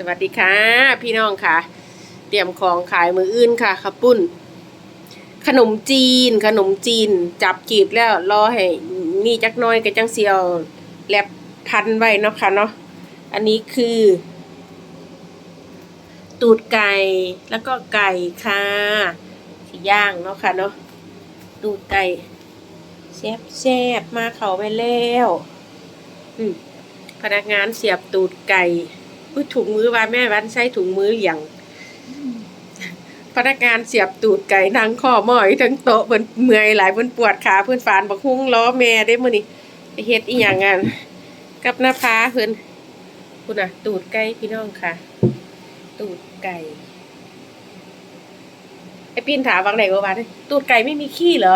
สวัสดีค่ะ พี่น้องค่ะ เตรียมของขายมืออื่นค่ะข้าวปุ้น ขนมจีน ขนมจีน จับจีบแล้วรอให้นี่จักน้อยกับจังเซียวแลบพันไว้เนาะค่ะเนาะอันนี้คือ ตูดไก่แล้วก็ไก่ค่ะที่ย่างเนาะค่ะเนาะตูดไก่แซ่บแซ่บมาเขาไปแล้ว อืมพนักงานเสียบตูดไก่ อุ้ยถุงมือว่าแม่วันใช้ถุงมืออย่างพนักงานเสียบตูดไก่นั่งข้อหมอยทั้งโต๊ะเพิ่นเมื่อยหลายเพิ่นปวดขาเพิ่นฟานบักฮุ้งล้อแม่ได้มื้อนี้ไปเฮ็ดอีหยังอะกับหน้าพาเพิ่นคุณน่ะ ตูดไก่พี่น้องค่ะ ตูดไก่ไอ้ปีนถามบางไหนว่าว่าเด้ตูดไก่ไม่มีขี้เหรอ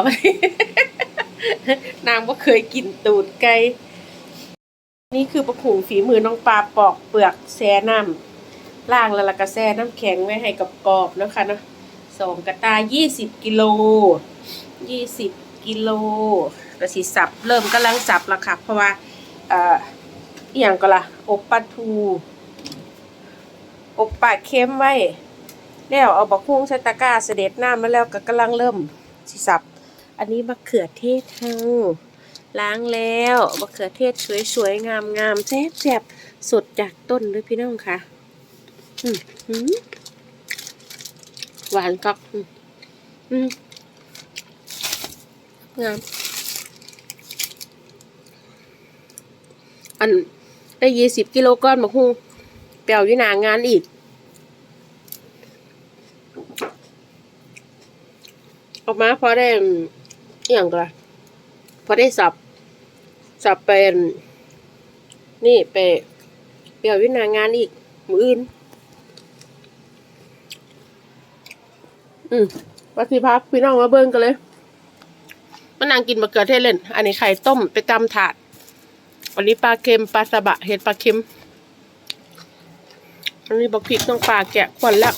นางบ่เคยกินตูดไก่ นี่คือประคุงฝีมือน้องปลาปอกเปลือกแช่น้ำล่างแล้วล่ะก็แช่น้ำแข็งไว้ให้กับกรอบนะคะเนาะสองกระตายี่สิบกิโลยี่สิบกิโลกระสีสับเริ่มกำลังสับแล้วค่ะ เพราะว่าเอ่ออย่างก็ละอบปลาทูอบปลาเค็มไว้ แล้วเอาบักฮุ้งใส่ตะกร้าเสด็จน้ำมาแล้วก็กำลังเริ่มสิสับ อันนี้มะเขือเทศเฮา ล้างแล้วมะเขือเทศสวยๆ งามๆแซ่บๆ สดจากต้นเลยพี่น้องค่ะอืมอืมหวานกักอืมงาม อันได้ยี่สิบกิโลก้อนมาฮูเปียวยู่หนางานอีก ออกมาพอได้อหย่างไร พอได้สับ สับเป็นนี่ไปเปียวอยู่หนางานอีกมืออื่น อืมวัสิพักพี่น้องมาเบิ้งกันเลยมานางกินมะเขือเทศเล่น อันนี้ไข่ต้มไปตำถาด อันนี้ปลาเค็มปลาสบะเห็ดปลาเค็ม อันนี้บักพริกต้องปลาแกะควันแล้ว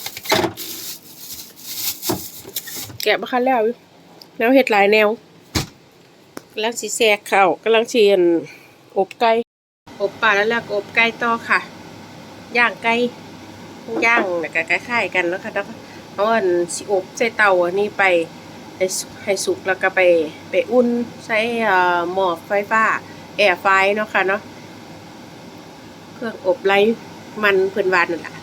แกะมาคันแล้วอยู่แนวเห็ดหลายแนว กำลังสีแซกเข่ากำลังเชียนอบไก่ อบปลาแล้วแล้วก็อบไก่ต่อค่ะ ย่างไก่ย่างแล้วก็คล้ายๆกันแล้วค่ะแล้วเอาอันสิอบใส่เตาอันนี้ไปให้สุให้สุกแล้วก็ไปไปอุ่นใช้หม้อไฟฟ้าแอร์ไฟเนาะค่ะเนาะเครื่องอบไร้มันเพิ่นวานนั่นแหละ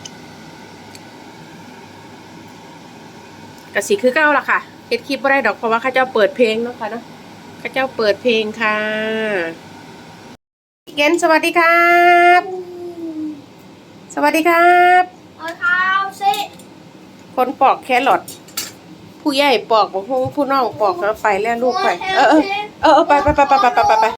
กะสิคือเก้าละค่ะเฮ็ดคลิปบ่ได้ดอกเพราะว่าข้าเจ้าเปิดเพลงเนาะค่ะเนาะ เข้าเจ้าเปิดเพลงค่ะพี่เกนสวัสดีครับ สวัสดีครับเอาเท้าสิคนปอกแครอทผู้ใหญ่ปอกบอกฮู้ผู้น้องปอกแล้วไปแล้วลูกไปเออเออเออเออไปไปไปไปไปไปไป